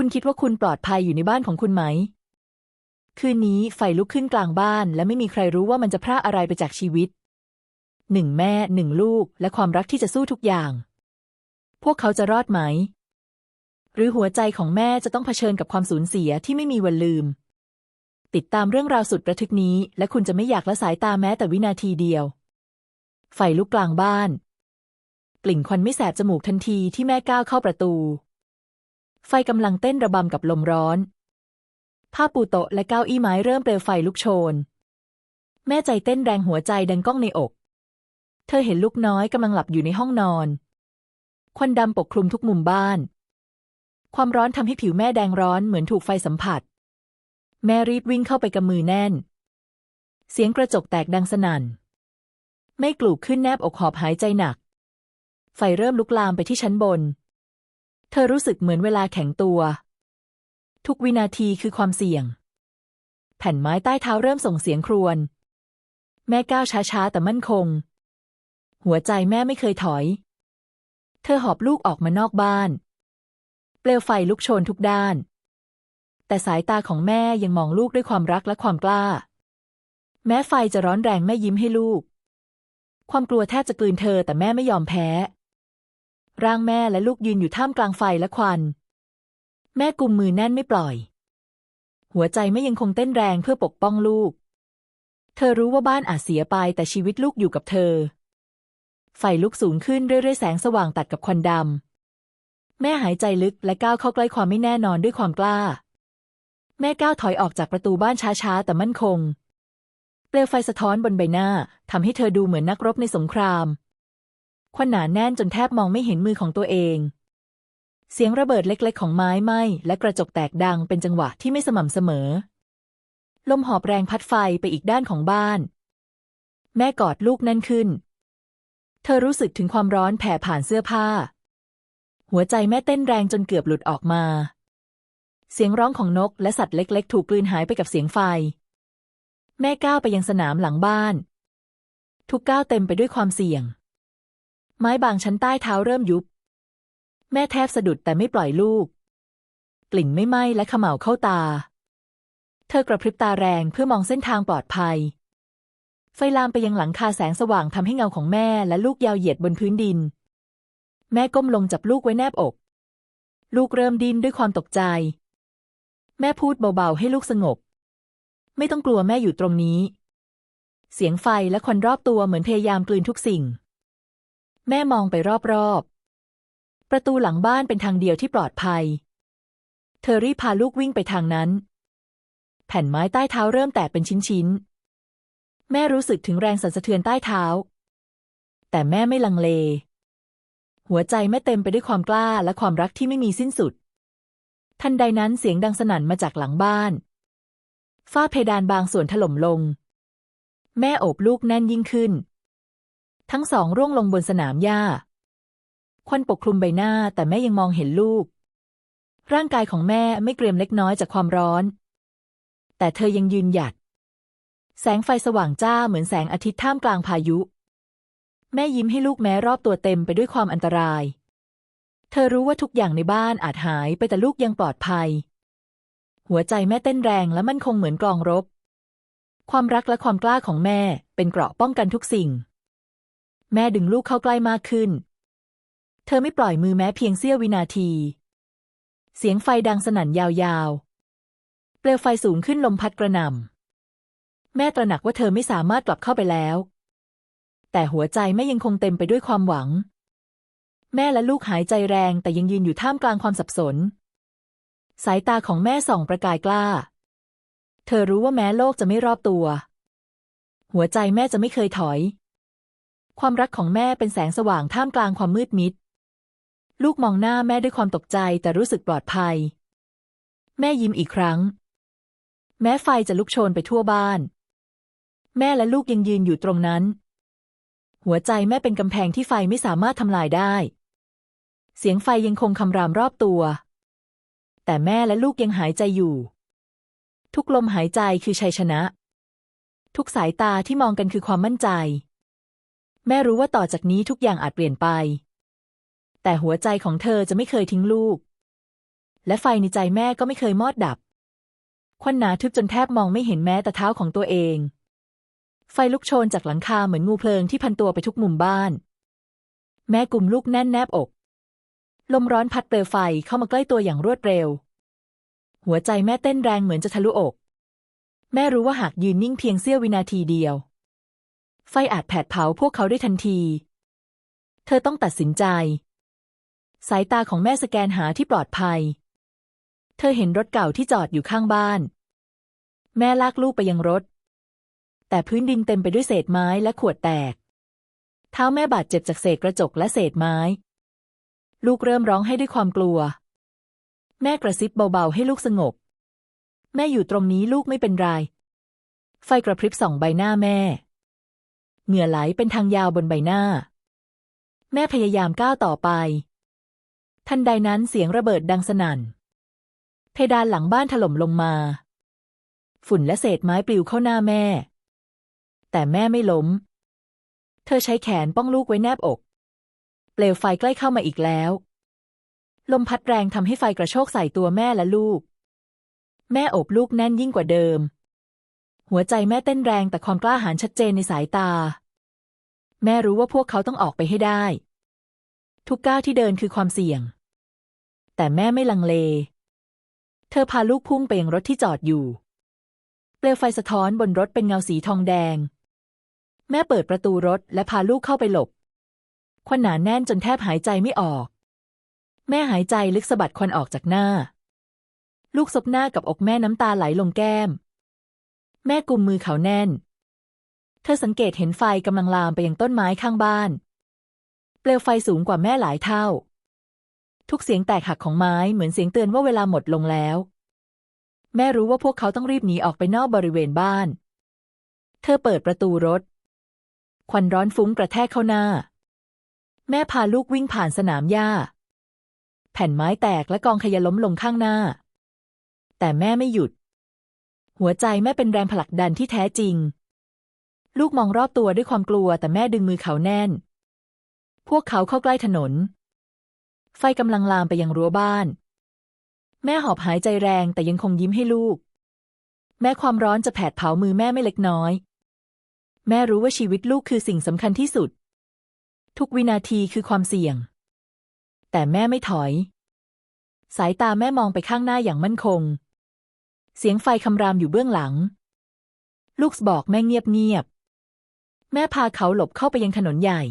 คุณคิดว่าคุณปลอดภัยอยู่ในบ้านของคุณไหม คืนนี้ไฟลุกขึ้นกลางบ้าน และไม่มีใครรู้ว่ามันจะพร่าอะไรไปจากชีวิตหนึ่งแม่หนึ่งลูก และความรักที่จะสู้ทุกอย่าง พวกเขาจะรอดไหม หรือหัวใจของแม่จะต้องเผชิญกับความสูญเสียที่ไม่มีวันลืม ติดตามเรื่องราวสุดระทึกนี้ และคุณจะไม่อยากละสายตาแม้แต่วินาทีเดียว ไฟลุกกลางบ้าน กลิ่นควันไม่แสบจมูกทันทีที่แม่ก้าวเข้าประตู ไฟกำลังเต้นระบำกับลมร้อน ผ้าปูโต๊ะและเก้าอี้ไม้เริ่มเปลวไฟลุกโชน แม่ใจเต้นแรงหัวใจดังก้องในอก เธอเห็นลูกน้อยกำลังหลับอยู่ในห้องนอน ควันดำปกคลุมทุกมุมบ้าน ความร้อนทำให้ผิวแม่แดงร้อนเหมือนถูกไฟสัมผัส แม่รีบวิ่งเข้าไปกำมือแน่น เสียงกระจกแตกดังสนั่น ไม่กลูกขึ้นแนบอกหอบหายใจหนัก ไฟเริ่มลุกลามไปที่ชั้นบน เธอรู้สึกเหมือนเวลาแข็งตัว ทุกวินาทีคือความเสี่ยง แผ่นไม้ใต้เท้าเริ่มส่งเสียงครวญแม่ก้าวช้าๆแต่มั่นคง หัวใจแม่ไม่เคยถอย เธอหอบลูกออกมานอกบ้าน เปลวไฟลุกโชนทุกด้าน แต่สายตาของแม่ยังมองลูกด้วยความรักและความกล้า แม้ไฟจะร้อนแรงแม่ยิ้มให้ลูก ความกลัวแทบจะกลืนเธอแต่แม่ไม่ยอมแพ้ ร่างแม่และลูกยืนอยู่ท่ามกลางไฟและควัน แม่กุมมือแน่นไม่ปล่อย หัวใจไม่ยังคงเต้นแรงเพื่อปกป้องลูก เธอรู้ว่าบ้านอาจเสียไปแต่ชีวิตลูกอยู่กับเธอ ไฟลุกสูงขึ้นเรื่อยๆแสงสว่างตัดกับควันดำ แม่หายใจลึกและก้าวเข้าใกล้ความไม่แน่นอนด้วยความกล้า แม่ก้าวถอยออกจากประตูบ้านช้าๆแต่มั่นคง เปลวไฟสะท้อนบนใบหน้าทำให้เธอดูเหมือนนักรบในสงคราม ควันหนาแน่นจนแทบมองไม่เห็นมือของตัวเอง เสียงระเบิดเล็กๆ ของไม้ไหม้และกระจกแตกดังเป็นจังหวะที่ไม่สม่ำเสมอ ลมหอบแรงพัดไฟไปอีกด้านของบ้าน แม่กอดลูกแน่นขึ้น เธอรู้สึกถึงความร้อนแผ่ผ่านเสื้อผ้า หัวใจแม่เต้นแรงจนเกือบหลุดออกมา เสียงร้องของนกและสัตว์เล็ก ๆ ถูกกลืนหายไปกับเสียงไฟ แม่ก้าวไปยังสนามหลังบ้าน ทุกก้าวเต็มไปด้วยความเสี่ยง ไม้บางชั้นใต้เท้าเริ่มยุบ แม่แทบสะดุดแต่ไม่ปล่อยลูก กลิ่นไม่ไหม้และเขม่าเข้าตา เธอกระพริบตาแรงเพื่อมองเส้นทางปลอดภัย ไฟลามไปยังหลังคาแสงสว่างทำให้เงาของแม่และลูกยาวเหยียดบนพื้นดิน แม่ก้มลงจับลูกไว้แนบอก ลูกเริ่มดิ้นด้วยความตกใจ แม่พูดเบาๆให้ลูกสงบ ไม่ต้องกลัวแม่อยู่ตรงนี้ เสียงไฟและควันรอบตัวเหมือนพยายามกลืนทุกสิ่ง แม่มองไปรอบๆ ประตูหลังบ้านเป็นทางเดียวที่ปลอดภัย เธอรีบพาลูกวิ่งไปทางนั้น แผ่นไม้ใต้เท้าเริ่มแตกเป็นชิ้นๆ แม่รู้สึกถึงแรงสั่นสะเทือนใต้เท้า แต่แม่ไม่ลังเล หัวใจแม่เต็มไปด้วยความกล้าและความรักที่ไม่มีสิ้นสุด ทันใดนั้นเสียงดังสนั่นมาจากหลังบ้าน ฝ้าเพดานบางส่วนถล่มลง แม่โอบลูกแน่นยิ่งขึ้น ทั้งสองร่วงลงบนสนามหญ้า ควันปกคลุมใบหน้าแต่แม่ยังมองเห็นลูก ร่างกายของแม่ไม่เกรียมเล็กน้อยจากความร้อน แต่เธอยังยืนหยัด แสงไฟสว่างจ้าเหมือนแสงอาทิตย์ท่ามกลางพายุ แม่ยิ้มให้ลูกแม้รอบตัวเต็มไปด้วยความอันตราย เธอรู้ว่าทุกอย่างในบ้านอาจหายไปแต่ลูกยังปลอดภัย หัวใจแม่เต้นแรงและมั่นคงเหมือนกลองรบ ความรักและความกล้าของแม่เป็นเกราะป้องกันทุกสิ่ง แม่ดึงลูกเข้าใกล้มากขึ้น เธอไม่ปล่อยมือแม้เพียงเสี้ยววินาที เสียงไฟดังสนั่นยาวๆ เปลวไฟสูงขึ้นลมพัดกระหน่ำ แม่ตระหนักว่าเธอไม่สามารถกลับเข้าไปแล้ว แต่หัวใจแม่ยังคงเต็มไปด้วยความหวัง แม่และลูกหายใจแรงแต่ยังยืนอยู่ท่ามกลางความสับสน สายตาของแม่ส่องประกายกล้า เธอรู้ว่าแม้โลกจะไม่รอบตัว หัวใจแม่จะไม่เคยถอย ความรักของแม่เป็นแสงสว่างท่ามกลางความมืดมิด ลูกมองหน้าแม่ด้วยความตกใจแต่รู้สึกปลอดภัย แม่ยิ้มอีกครั้ง แม้ไฟจะลุกโชนไปทั่วบ้าน แม่และลูกยังยืนอยู่ตรงนั้น หัวใจแม่เป็นกำแพงที่ไฟไม่สามารถทำลายได้ เสียงไฟยังคงคำรามรอบตัว แต่แม่และลูกยังหายใจอยู่ ทุกลมหายใจคือชัยชนะ ทุกสายตาที่มองกันคือความมั่นใจ แม่รู้ว่าต่อจากนี้ทุกอย่างอาจเปลี่ยนไป แต่หัวใจของเธอจะไม่เคยทิ้งลูก และไฟในใจแม่ก็ไม่เคยมอดดับ ควันหนาทึบจนแทบมองไม่เห็นแม้แต่เท้าของตัวเอง ไฟลุกโชนจากหลังคาเหมือนงูเพลิงที่พันตัวไปทุกมุมบ้าน แม่กลุ่มลูกแน่นแนบอก ลมร้อนพัดเปลวไฟเข้ามาใกล้ตัวอย่างรวดเร็ว หัวใจแม่เต้นแรงเหมือนจะทะลุอก แม่รู้ว่าหากยืนนิ่งเพียงเสี้ยววินาทีเดียว ไฟอาจแผดเผาพวกเขาได้ทันที เธอต้องตัดสินใจ สายตาของแม่สแกนหาที่ปลอดภัย เธอเห็นรถเก่าที่จอดอยู่ข้างบ้าน แม่ลากลูกไปยังรถ แต่พื้นดินเต็มไปด้วยเศษไม้และขวดแตก เท้าแม่บาดเจ็บจากเศษกระจกและเศษไม้ ลูกเริ่มร้องให้ด้วยความกลัว แม่กระซิบเบาๆให้ลูกสงบ แม่อยู่ตรงนี้ลูกไม่เป็นไร ไฟกระพริบส่องใบหน้าแม่ เหงื่อไหลเป็นทางยาวบนใบหน้า แม่พยายามก้าวต่อไป ทันใดนั้นเสียงระเบิดดังสนั่น เพดานหลังบ้านถล่มลงมา ฝุ่นและเศษไม้ปลิวเข้าหน้าแม่ แต่แม่ไม่ล้ม เธอใช้แขนป้องลูกไว้แนบอก เปลวไฟใกล้เข้ามาอีกแล้ว ลมพัดแรงทำให้ไฟกระโชกใส่ตัวแม่และลูก แม่อบลูกแน่นยิ่งกว่าเดิม หัวใจแม่เต้นแรงแต่ความกล้าหาญชัดเจนในสายตา แม่รู้ว่าพวกเขาต้องออกไปให้ได้ ทุกก้าวที่เดินคือความเสี่ยง แต่แม่ไม่ลังเล เธอพาลูกพุ่งไปยังรถที่จอดอยู่ เปลวไฟสะท้อนบนรถเป็นเงาสีทองแดง แม่เปิดประตูรถและพาลูกเข้าไปหลบ ควันหนาแน่นจนแทบหายใจไม่ออก แม่หายใจลึกสะบัดควันออกจากหน้า ลูกซบหน้ากับอกแม่น้ำตาไหลลงแก้ม แม่กุมมือเขาแน่น เธอสังเกตเห็นไฟกำลังลามไปยังต้นไม้ข้างบ้าน เปลวไฟสูงกว่าแม่หลายเท่า ทุกเสียงแตกหักของไม้เหมือนเสียงเตือนว่าเวลาหมดลงแล้ว แม่รู้ว่าพวกเขาต้องรีบหนีออกไปนอกบริเวณบ้าน เธอเปิดประตูรถ ควันร้อนฟุ้งกระแทกเข้าหน้า แม่พาลูกวิ่งผ่านสนามหญ้า แผ่นไม้แตกและกองขยะล้มลงข้างหน้า แต่แม่ไม่หยุด หัวใจแม่เป็นแรงผลักดันที่แท้จริง ลูกมองรอบตัวด้วยความกลัวแต่แม่ดึงมือเขาแน่น พวกเขาเข้าใกล้ถนน ไฟกำลังลามไปยังรั้วบ้าน แม่หอบหายใจแรงแต่ยังคงยิ้มให้ลูก แม้ความร้อนจะแผดเผามือแม่ไม่เล็กน้อย แม่รู้ว่าชีวิตลูกคือสิ่งสำคัญที่สุด ทุกวินาทีคือความเสี่ยง แต่แม่ไม่ถอย สายตาแม่มองไปข้างหน้าอย่างมั่นคง เสียงไฟคำรามอยู่เบื้องหลัง ลูกบอกแม่เงียบเงียบ แม่พาเขาหลบเข้าไปยังถนนใหญ่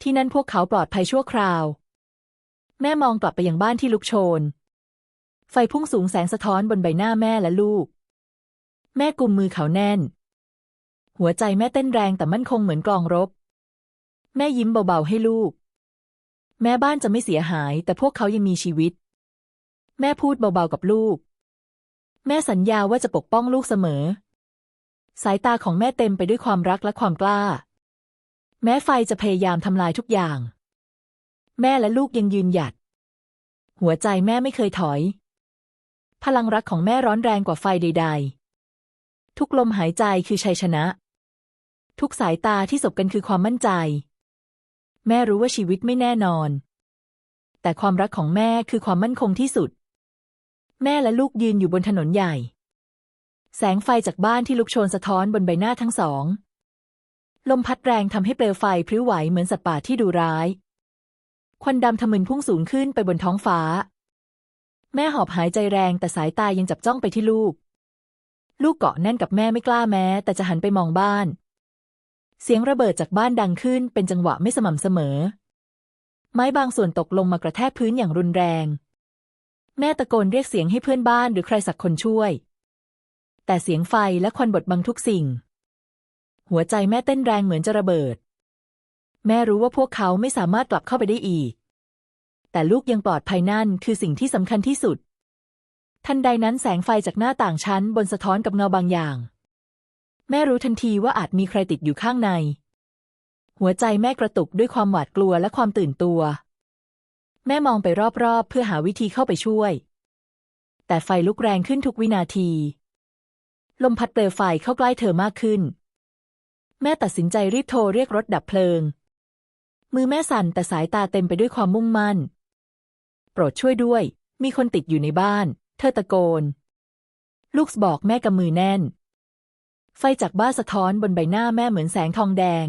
ที่นั่นพวกเขาปลอดภัยชั่วคราว แม่มองกลับไปยังบ้านที่ลุกโชน ไฟพุ่งสูงแสงสะท้อนบนใบหน้าแม่และลูก แม่กุมมือเขาแน่น หัวใจแม่เต้นแรงแต่มั่นคงเหมือนกลองรบ แม่ยิ้มเบาๆให้ลูก แม่บ้านจะไม่เสียหาย แต่พวกเขายังมีชีวิต แม่พูดเบาๆกับลูก แม่สัญญาว่าจะปกป้องลูกเสมอ สายตาของแม่เต็มไปด้วยความรักและความกล้า แม้ไฟจะพยายามทำลายทุกอย่าง แม่และลูกยังยืนหยัด หัวใจแม่ไม่เคยถอย พลังรักของแม่ร้อนแรงกว่าไฟใด ๆ ทุกลมหายใจคือชัยชนะ ทุกสายตาที่สบกันคือความมั่นใจ แม่รู้ว่าชีวิตไม่แน่นอน แต่ความรักของแม่คือความมั่นคงที่สุด แม่และลูกยืนอยู่บนถนนใหญ่ แสงไฟจากบ้านที่ลุกโชนสะท้อนบนใบหน้าทั้งสอง ลมพัดแรงทำให้เปลวไฟพริ้วไหวเหมือนสัตว์ป่าที่ดุร้าย ควันดำทะมึนพุ่งสูงขึ้นไปบนท้องฟ้า แม่หอบหายใจแรงแต่สายตายังจับจ้องไปที่ลูก ลูกเกาะแน่นกับแม่ไม่กล้าแม้ แต่จะหันไปมองบ้าน เสียงระเบิดจากบ้านดังขึ้นเป็นจังหวะไม่สม่ำเสมอ ไม้บางส่วนตกลงมากระแทกพื้นอย่างรุนแรง แม่ตะโกนเรียกเสียงให้เพื่อนบ้านหรือใครสักคนช่วย แต่เสียงไฟและควันบดบังทุกสิ่ง หัวใจแม่เต้นแรงเหมือนจะระเบิด แม่รู้ว่าพวกเขาไม่สามารถกลับเข้าไปได้อีก แต่ลูกยังปลอดภัยนั่นคือสิ่งที่สำคัญที่สุด ทันใดนั้นแสงไฟจากหน้าต่างชั้นบนสะท้อนกับเงาบางอย่าง แม่รู้ทันทีว่าอาจมีใครติดอยู่ข้างใน หัวใจแม่กระตุกด้วยความหวาดกลัวและความตื่นตัว แม่มองไปรอบๆ เพื่อหาวิธีเข้าไปช่วย แต่ไฟลุกแรงขึ้นทุกวินาที ลมพัดเปลวไฟเข้าใกล้เธอมากขึ้น แม่ตัดสินใจรีบโทรเรียกรถดับเพลิง มือแม่สั่นแต่สายตาเต็มไปด้วยความมุ่งมั่น โปรดช่วยด้วย มีคนติดอยู่ในบ้าน เธอตะโกน ลูกบอกแม่กำมือแน่น ไฟจากบ้านสะท้อนบนใบหน้าแม่เหมือนแสงทองแดง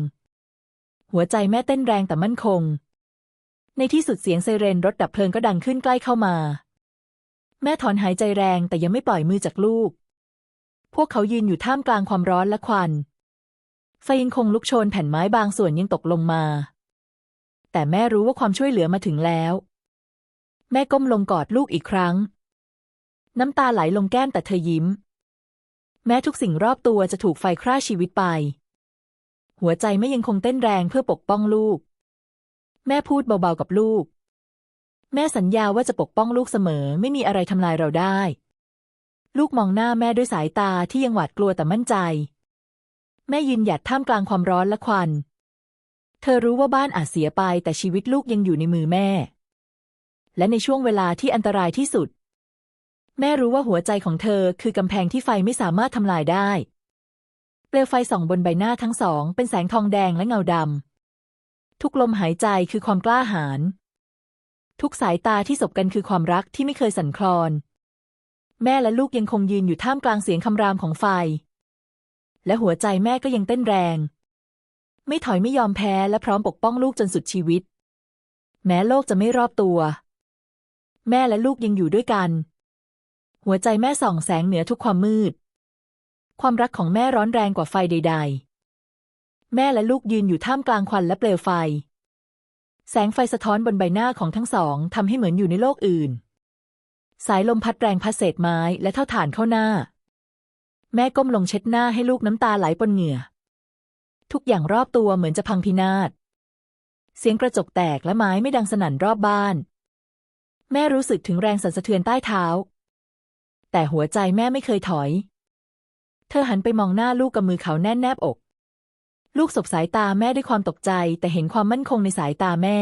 หัวใจแม่เต้นแรงแต่มั่นคง ในที่สุดเสียงไซเรนรถดับเพลิงก็ดังขึ้นใกล้เข้ามา แม่ถอนหายใจแรงแต่ยังไม่ปล่อยมือจากลูก พวกเขายืนอยู่ท่ามกลางความร้อนและควัน ไฟยังคงลุกโชนแผ่นไม้บางส่วนยังตกลงมา แต่แม่รู้ว่าความช่วยเหลือมาถึงแล้ว แม่ก้มลงกอดลูกอีกครั้ง น้ำตาไหลลงแก้มแต่เธอยิ้ม แม้ทุกสิ่งรอบตัวจะถูกไฟฆ่าชีวิตไป หัวใจแม่ยังคงเต้นแรงเพื่อปกป้องลูก แม่พูดเบาๆกับลูก แม่สัญญาว่าจะปกป้องลูกเสมอ ไม่มีอะไรทำลายเราได้ ลูกมองหน้าแม่ด้วยสายตาที่ยังหวาดกลัวแต่มั่นใจ แม่ยืนหยัดท่ามกลางความร้อนและควัน เธอรู้ว่าบ้านอาจเสียไปแต่ชีวิตลูกยังอยู่ในมือแม่ และในช่วงเวลาที่อันตรายที่สุด แม่รู้ว่าหัวใจของเธอคือกำแพงที่ไฟไม่สามารถทำลายได้ เปลวไฟส่องบนใบหน้าทั้งสอง เป็นแสงทองแดงและเงาดำ ทุกลมหายใจคือความกล้าหาญทุกสายตาที่สบกันคือความรักที่ไม่เคยสั่นคลอน แม่และลูกยังคงยืนอยู่ท่ามกลางเสียงคำรามของไฟ และหัวใจแม่ก็ยังเต้นแรง ไม่ถอยไม่ยอมแพ้และพร้อมปกป้องลูกจนสุดชีวิต แม้โลกจะไม่รอบตัว แม่และลูกยังอยู่ด้วยกัน หัวใจแม่ส่องแสงเหนือทุกความมืด ความรักของแม่ร้อนแรงกว่าไฟใด ๆ แม่และลูกยืนอยู่ท่ามกลางควันและเปลวไฟ แสงไฟสะท้อนบนใบหน้าของทั้งสองทำให้เหมือนอยู่ในโลกอื่น สายลมพัดแรงพัดเศษไม้และเท่าฐานเข้าหน้า แม่ก้มลงเช็ดหน้าให้ลูกน้ำตาไหลปนเหงื่อ ทุกอย่างรอบตัวเหมือนจะพังพินาศ เสียงกระจกแตกและไม้ไม่ดังสนั่นรอบบ้าน แม่รู้สึกถึงแรงสั่นสะเทือนใต้เท้า แต่หัวใจแม่ไม่เคยถอย เธอหันไปมองหน้าลูกกับมือเขาแน่นแนบอก ลูกสบสายตาแม่ด้วยความตกใจ แต่เห็นความมั่นคงในสายตาแม่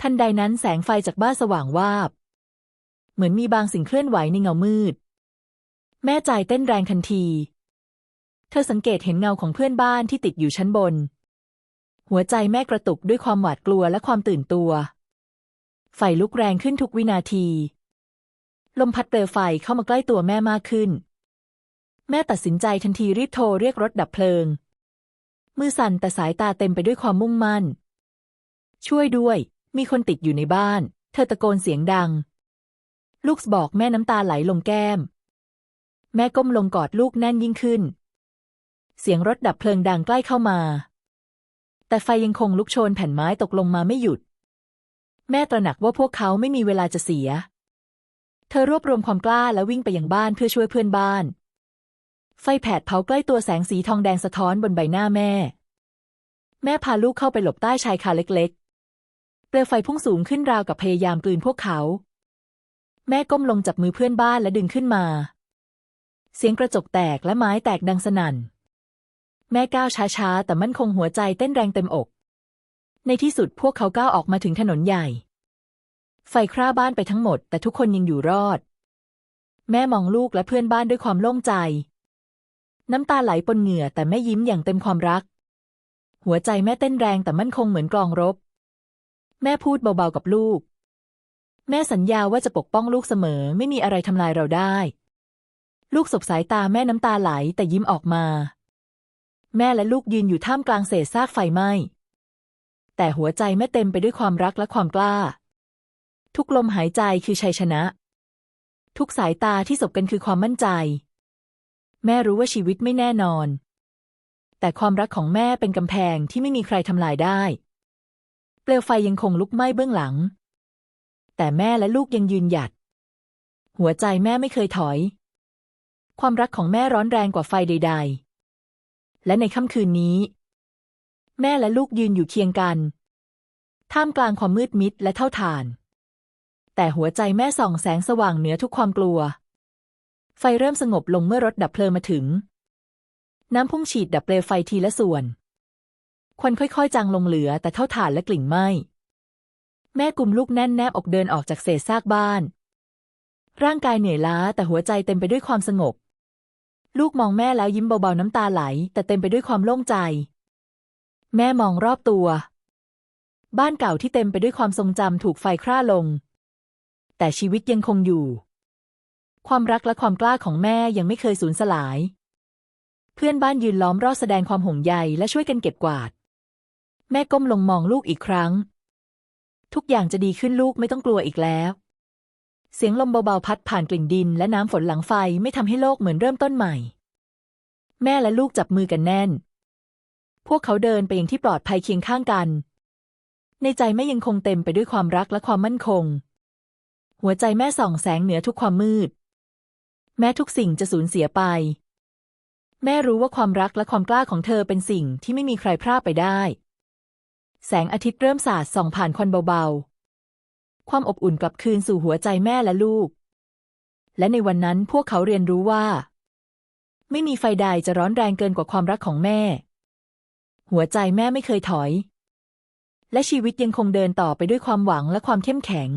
ทันใดนั้นแสงไฟจากบ้านสว่างวาบ เหมือนมีบางสิ่งเคลื่อนไหวในเงามืด แม่ใจเต้นแรงทันที เธอสังเกตเห็นเงาของเพื่อนบ้านที่ติดอยู่ชั้นบน หัวใจแม่กระตุกด้วยความหวาดกลัวและความตื่นตัวไฟลุกแรงขึ้นทุกวินาที ลมพัดเปลวไฟเข้ามาใกล้ตัวแม่มากขึ้น แม่ตัดสินใจทันทีรีบโทรเรียกรถดับเพลิง มือสั่นแต่สายตาเต็มไปด้วยความมุ่งมั่น ช่วยด้วย มีคนติดอยู่ในบ้าน เธอตะโกนเสียงดัง ลูกบอกแม่น้ำตาไหลลงแก้ม แม่ก้มลงกอดลูกแน่นยิ่งขึ้น เสียงรถดับเพลิงดังใกล้เข้ามา แต่ไฟยังคงลุกโชนแผ่นไม้ตกลงมาไม่หยุด แม่ตระหนักว่าพวกเขาไม่มีเวลาจะเสีย เธอรวบรวมความกล้าและวิ่งไปยังบ้านเพื่อช่วยเพื่อนบ้าน ไฟแผดเผาใกล้ตัวแสงสีทองแดงสะท้อนบนใบหน้าแม่ แม่พาลูกเข้าไปหลบใต้ชายคาเล็กๆ เปลวไฟพุ่งสูงขึ้นราวกับพยายามกลืนพวกเขา แม่ก้มลงจับมือเพื่อนบ้านและดึงขึ้นมา เสียงกระจกแตกและไม้แตกดังสนั่น แม่ก้าวช้าๆ แต่มั่นคงหัวใจเต้นแรงเต็มอก ในที่สุดพวกเขาก้าวออกมาถึงถนนใหญ่ ไฟคร่าบ้านไปทั้งหมด แต่ทุกคนยังอยู่รอด แม่มองลูกและเพื่อนบ้านด้วยความโล่งใจ น้ำตาไหลปนเหงื่อแต่แม่ยิ้มอย่างเต็มความรัก หัวใจแม่เต้นแรงแต่มั่นคงเหมือนกลองรบ แม่พูดเบาๆกับลูก แม่สัญญาว่าจะปกป้องลูกเสมอไม่มีอะไรทำลายเราได้ ลูกสบสายตาแม่น้ำตาไหลแต่ยิ้มออกมา แม่และลูกยืนอยู่ท่ามกลางเศษซากไฟไหม้แต่หัวใจแม่เต็มไปด้วยความรักและความกล้า ทุกลมหายใจคือชัยชนะ ทุกสายตาที่สบกันคือความมั่นใจ แม่รู้ว่าชีวิตไม่แน่นอน แต่ความรักของแม่เป็นกำแพงที่ไม่มีใครทำลายได้ เปลวไฟยังคงลุกไหม้เบื้องหลัง แต่แม่และลูกยังยืนหยัด หัวใจแม่ไม่เคยถอย ความรักของแม่ร้อนแรงกว่าไฟใด ๆ และในค่ำคืนนี้ แม่และลูกยืนอยู่เคียงกัน ท่ามกลางความมืดมิดและเท่าฐาน แต่หัวใจแม่ส่องแสงสว่างเหนือทุกความกลัว ไฟเริ่มสงบลงเมื่อรถดับเพลิงมาถึง น้ำพุ่งฉีดดับเปลวไฟทีละส่วน ควันค่อยๆ จางลงเหลือแต่เท่าฐานและกลิ่นไหม้ แม่กุมลูกแน่นแนบอกเดินออกจากเศษซากบ้าน ร่างกายเหนื่อยล้าแต่หัวใจเต็มไปด้วยความสงบ ลูกมองแม่แล้วยิ้มเบาๆน้ำตาไหล แต่เต็มไปด้วยความโล่งใจ แม่มองรอบตัว บ้านเก่าที่เต็มไปด้วยความทรงจำถูกไฟคร่าลง แต่ชีวิตยังคงอยู่ ความรักและความกล้าของแม่ยังไม่เคยสูญสลาย เพื่อนบ้านยืนล้อมรอบแสดงความห่วงใยและช่วยกันเก็บกวาด แม่ก้มลงมองลูกอีกครั้ง ทุกอย่างจะดีขึ้นลูกไม่ต้องกลัวอีกแล้ว เสียงลมเบาๆพัดผ่านกลิ่นดิน และน้ำฝนหลังไฟไม่ทำให้โลกเหมือนเริ่มต้นใหม่ แม่และลูกจับมือกันแน่น พวกเขาเดินไปยังที่ปลอดภัยเคียงข้างกัน ในใจแม่ยังคงเต็มไปด้วยความรักและความมั่นคง หัวใจแม่ส่องแสงเหนือทุกความมืด แม้ทุกสิ่งจะสูญเสียไป แม่รู้ว่าความรักและความกล้าของเธอเป็นสิ่งที่ไม่มีใครพรากไปได้ แสงอาทิตย์เริ่มสาดส่องผ่านควันเบาๆ ความอบอุ่นกลับคืนสู่หัวใจแม่และลูก และในวันนั้นพวกเขาเรียนรู้ว่า ไม่มีไฟใดจะร้อนแรงเกินกว่าความรักของแม่ หัวใจแม่ไม่เคยถอย และชีวิตยังคงเดินต่อไปด้วยความหวังและความเข้มแข็ง